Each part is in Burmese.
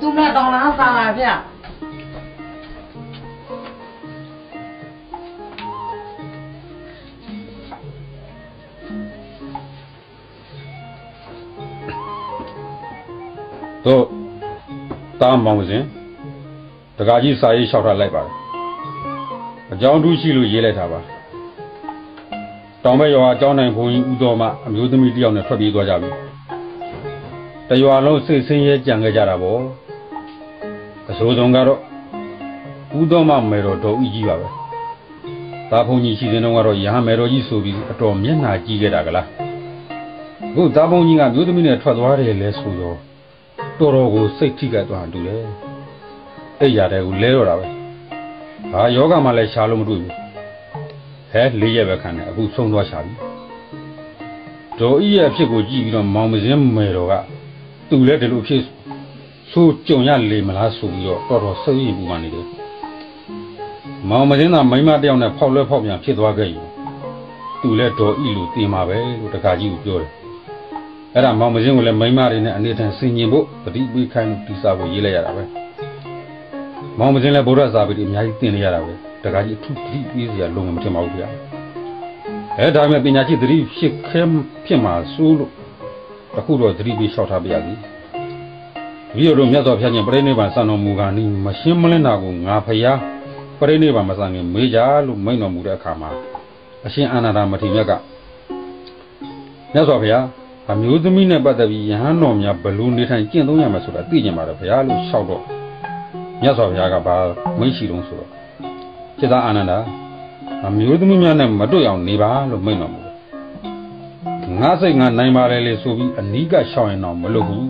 သူနဲ့တောင်းလားစားလာဗျတို့တားမောင်စဉ်တကာကြီးစာရေးလျှောက်ထားလိုက်ပါတယ်အကြောင်းတူးရှိလို့ရေးလိုက်တာပါတောင်ဘက်ရွာအကြောင်းနိုင်ဘုန်းကြီးဦးတော်မအမျိုးသမီးတစ်ယောက်နဲ့ထွက်ပြေးသွားကြပြီတရွာလုံးစိတ်ဆင်းရဲကြံခဲ့ကြတာပေါ့ အဆိုးဆုံးကတော့ဦးတော်မမေတော်တော်ဦးကြီးပါပဲဒါဘုန်းကြီးရှိတဲ့တော့ကတော့ရဟန်းမေတော်ကြီးဆိုပြီးအတော်မျက်နှာကြီးခဲ့တာကလားအခုဒါဘုန်းကြီးကမျိုးသမီးနဲ့ထွက်သွားတယ်လဲဆိုတော့တော်တော်ကိုစိတ်ထိခိုက်သွားတူတယ်။အိပ်ရတဲ့ကိုလဲတော့တာပဲ။ဟာယောဂမှလည်းရှားလို့မတွေ့ဘူး။ဟဲလေးရက်ပဲခံတယ်အခုဆုံးသွားရှာပြီ။ဒေါ်ဤရဲ့အဖြစ်ကိုကြည့်ပြီးတော့မောင်မစင်းမယ်တော်ကသူလည်းဒီလိုဖြစ် ဆိုးကြုံရလေမလားဆိုပြီးတော့တော်တော်စိတ်ရင်ပူမှနေတယ်။မောင်မစင်းသာမိန်းမတစ်ယောက်နဲ့ဖောက်လဲဖောက်ပြန်ဖြစ်သွားခဲ့ရင်သူလည်းဒေါ်ဤလိုတင်ပါပဲလို့တခါကြီးကိုပြောတယ်အဲ့ဒါမောင်မစင်းကိုလည်းမိန်းမတွေနဲ့အနေထန်ဆင်ញင်ဖို့တတိပိခိုင်းလို့တိစားဖို့ရေးလိုက်ရတာပဲမောင်မစင်းလည်းဗုဒ္ဓစာပေတွေအများကြီးသင်နေရတာပဲတခါကြီးအထူးတတိပေးစရာလုံငမထင်ပါဘူးဗျာအဲ့ဒါမဲ့ပညာရှိတတိဖြစ်ခဲဖြစ်မှာစိုးလို့တခုတော့တတိပေးလျှောက်ထားပြရ စီပြီးတော့မြတ်စွာဘုရားရှင်ပြိဋိဘံစံတော်မူကနီးမရှင်းမလင်းတာကိုငါဖျားပြိဋိဘံမစံခင်မေးကြလို့မိန့်တော်မူတဲ့အခါမှာအရှင်အာနန္ဒာမထေရမြတ်ကမြတ်စွာဘုရားအမျိုးသမီးနဲ့ပတ်သက်ပြီးယဟန်တော်များဘယ်လိုနေထိုင်ကျင့်သုံးရမလဲဆိုတာသိကြပါတယ်ဘုရားလို့လျှောက်တော့မြတ်စွာဘုရားကဘာမိန့်ရှိတုံးဆိုတော့จิตာအာနန္ဒာအမျိုးသမီးများနဲ့မတွေ့အောင်နေပါလို့မိန့်တော်မူတယ်ငါစိတ်ငါနိုင်ပါလေလေဆိုပြီးအနီးကရှောင်ရင်တော့မလွတ်ဘူး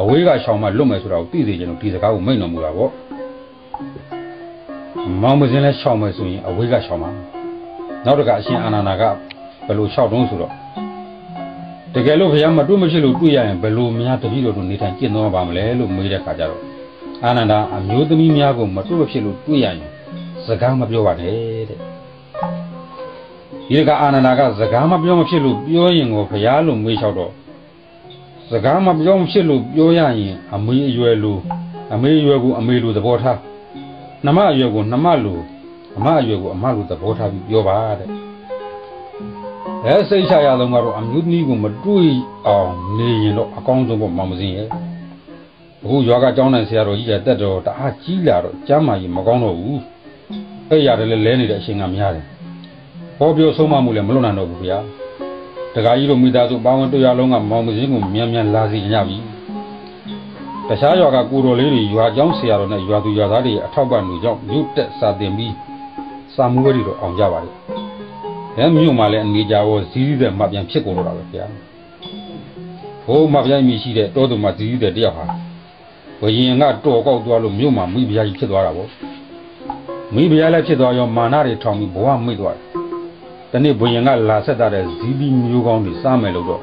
အဝေးကရှောင်မှလွတ်မယ်ဆိုတာကိုသိစေချင်လို့ဒီစကားကိုမိန့်တော်မူတာပေါ့မောင်မစင်းလဲရှောင်မယ်ဆိုရင်အဝေးကရှောင်ပါနောက်တစ်ခါအရှင်အာနန္ဒာကဘယ်လိုလျှောက်တုံးဆိုတော့တကယ်လို့ဘုရားမတွေ့မဖြစ်လို့တွေ့ရရင်ဘယ်လိုများတပည့်တော်တို့နေထိုင်ကျင့်သုံးပါမလဲလို့မေးတဲ့ခါကျတော့အာနန္ဒာအမျိုးသမီးများကိုမတွေ့မဖြစ်လို့တွေ့ရရင်စကားမပြောပါနဲ့တဲ့ဒီကအာနန္ဒာကစကားမပြောမဖြစ်လို့ပြောရင်ကိုဘုရားလို့မေးလျှောက်တော့ စကားမပြောမဖြစ်လို့ပြောရရင်အမေအရွယ်လိုအမေအရွယ်ကိုအမေလိုသဘောထားနှမအရွယ်ကိုနှမလိုအမအရွယ်ကိုအမလိုသဘောထားပြီးပြောပါတဲ့အဲစိတ်ချရဆုံးကတော့အမျိုးသမီးကိုမတွေ့အောင်နေရင်တော့အကောင်းဆုံးပေါ့မောင်မစင်းရဲ့အခုရွာကကျောင်းနိုင်ဆရာတော်ကြီးကတက်တော့တအားကြီးလာတော့ကျမ်းမာကြီးမကောင်းတော့ဘူးအဲ့ရတယ်လဲလဲနေတဲ့အချိန်ကများတယ်ဟောပြောဆုံးမမှုလည်းမလွတ်နိုင်တော့ဘူးဗျာ တခါကြီးတို့မိသားစုပေါင်းဝင်တွေ့ရလုံးကမောင်မစင်းကိုမြန်မြန်လာစီညပြီတခြားရွာကကိုတော်လေးတွေရွာကျောင်းဆရာတော်နဲ့ရွာသူရွာသားတွေအထောက်ပံ့လူကြောင့်မြို့တက်စာတင်ပြီးစာမှုဝဲတွေတော့အောင်ကြပါလေအဲမြို့မှာလည်းအနေကြဝဇီးဇီးတဲ့မှပြန်ဖြစ်ကုန်တော့တာပဲဗျာဟိုမှပြန်မိရှိတဲ့တောသူမှဇီးဇီးတဲ့တယောက်ဟာဘယင်ကတော်ကောက်သွားလို့မြို့မှာမိဖုရားကြီးဖြစ်သွားတာပေါ့မိဖုရားလည်းဖြစ်သွားရောမာနတွေထောင်ပြီးဘဝမိတ်သွားတယ် တနေ့ဘယင်ကလာဆက်တာတဲ့ဇီးပြီးမျိုးကောင်းတွေစားမယ်လို့တော့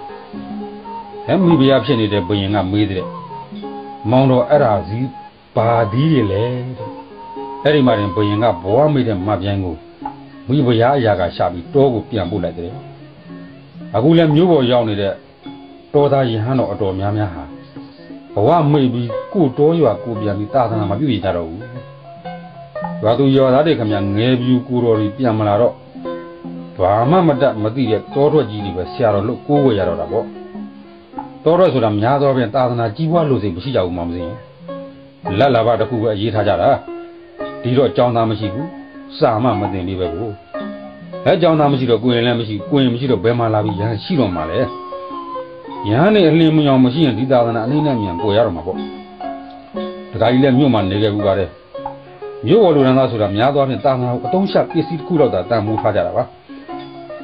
အဲမိဖုရားဖြစ်နေတဲ့ဘယင်ကမေးတဲ့မောင်တော်အဲ့ဒါဇီးဘာဒီတွေလဲတဲ့အဲ့ဒီမှာတင်ဘယင်ကဘဝမိတ်တဲ့မှပြန်ကိုမိဖုရားအရာကရှာပြီးတောကိုပြန်ပို့လိုက်တယ်အခုလည်းမျိုးပေါ်ရောက်နေတဲ့တောသားယဟန်တော်အတော်များများဟာဘဝမိတ်ပြီးကို့တောရွာကိုပြန်ပြီးသာသနာမပြုရကြတော့ဘူးရွာသူရွာသားတွေခင်ဗျငယ်ပြူကိုတော်ကြီးပြန်မလာတော့ ဘာမှမတတ်မသိတဲ့တောထွက်ကြီးတွေပဲဆရာတော်လို့ကိုးဝယ်ရတော့တာပေါ့တောထွက်ဆိုတာများသောဖြင့်သာသနာကြီးပွားလို့စိမရှိကြဘူးမှမသိရင်လက်လာဘတစ်ခုပဲအရေးထားကြတာဒီတော့ကြောင်းသားမရှိဘူးစာမှမသိသေးပဲကိုအဲကြောင့်သားမရှိတော့ကိုရင်လည်းမရှိကိုရင်မရှိတော့ဘယ်မှာလာပြီးရဟန်းရှိတော့မှာလဲရဟန်းနဲ့အလင်းမယောင်မရှိရင်ဒီသာသနာအနည်းနဲ့မြန်ပေါ်ရတော့မှာပေါ့တခါကြီးလည်းမြို့မှာနေခဲ့ဘူးပါတယ်မြို့ပေါ်လူရန်သားဆိုတာများသောအားဖြင့်သာသနာကိုအတုံးချပစ္စည်းတစ်ခုတော့သာတန်မိုးထားကြတာပါ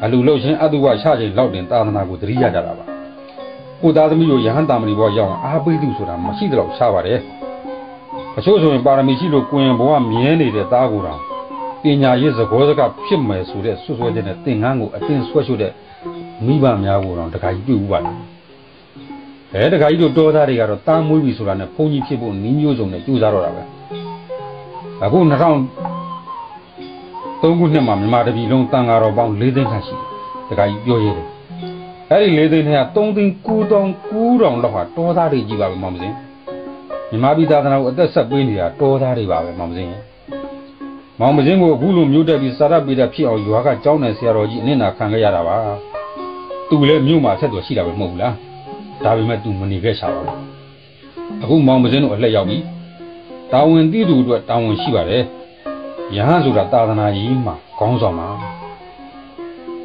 အလူလို့ချင်းအတုဝချချင်းလောက်တင်သာသနာကိုတတိရကြတာပါကိုသားသမီးကိုယဟန်တာမဏိဘောရောက်အောင်အားပေးသူဆိုတာမရှိတော့ရှားပါတယ်အချို့ဆိုရင်ပါရမီရှိလို့ကိုရင်ဘဝမြဲနေတဲ့သားကိုယ်တော်ပညာရေးသဘောစကားဖြစ်မယ်ဆိုတဲ့ဆွဆွဲတဲ့နဲ့သင်္ကန်းကိုအတင်းဆွဲရှုတဲ့မိဘများကိုတော့တခါကြီးတွေ့ဥပါတယ်။အဲတခါကြီးတို့တောသားတွေကတော့တားမွေးပြီဆိုတာနဲ့ဘုန်းကြီးဖြစ်ဖို့နီးမျိုးစုံနဲ့ကြိုးစားတော့တာပဲ။အခု 2003ခုနှစ်မှာမြန်မာတပြည်လုံးတန်ဃာတော်ပေါင်း၄သိန်းခန့်ရှိတယ်။တခါကြီးပြောရဲတယ်။အဲဒီ၄သိန်းထဲက3သိန်း9000 9000လောက်ဟာတောသားတွေကြီးပါပဲမမစင်း။မြန်မာပြည်သာသနာကိုအသက်ဆက်ပေးနေတာတော်သားတွေပါပဲမောင်မစင်းရဲ့မောင်မစင်းကိုအခုလိုမျိုးတက်ပြီးစာရပေတာဖြစ်အောင်ရွာကကြောင်းနယ်ဆရာတော်ကြီးအနစ်နာခံခဲ့ရတာပါသူလည်းမြို့မှာဆက်သွယ်ရှိတာပဲမဟုတ်ဘူးလားဒါပေမဲ့သူမနေခဲ့ရှာပါဘူးအခုမောင်မစင်းတို့အလှည့်ရောက်ပြီတာဝန်သိသူအတွက်တာဝန်ရှိပါတယ် ယဟန်ဆိုတာသာသနာကြီးမှာခေါင်းဆောင်ပါ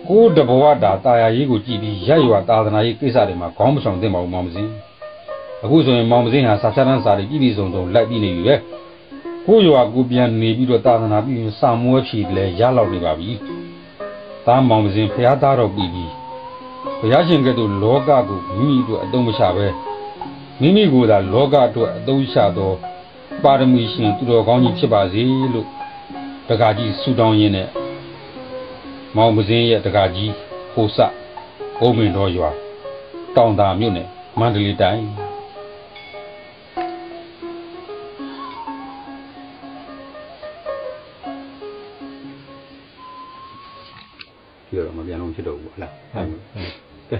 ကိုယ်တဘဝတာတာယာရေးကိုကြည့်ပြီးရက်ရွာသာသနာရေးကိစ္စတွေမှာခေါင်းမဆောင်သင့်ပါဘူးမောင်မစင်းအခုဆိုရင်မောင်မစင်းဟာစာချတန်းစာတွေပြည်ပြည်စုံစုံလိုက်ပြီးနေပြီပဲကိုယ်ရွာကိုပြန်နေပြီးတော့သာသနာပြီးရင်စာမွေးဖြီလဲရလောက်နေပါပြီသားမောင်မစင်းဖះသားတော်ပြီးပြီဘုရားရှင်ကဲ့သို့လောကကိုမိမိတို့အတုံးမချပဲမိမိကိုယ်သာလောကအတွက်အတုံးချသောပါရမီရှင်သူတော်ကောင်းကြီးဖြစ်ပါစေလို့ တက္ကကြီးဆူတောင်းရင်းနဲ့မောင်မစင်းရဲ့တက္ကကြီးဟိုစဘုံမင်တော်ရွာတောင်သာမြို့နယ်မန္တလေးတိုင်းပြောတော့မပြန်လို့ဖြစ်တော့ဘူးဟုတ်လားဟုတ်ကဲ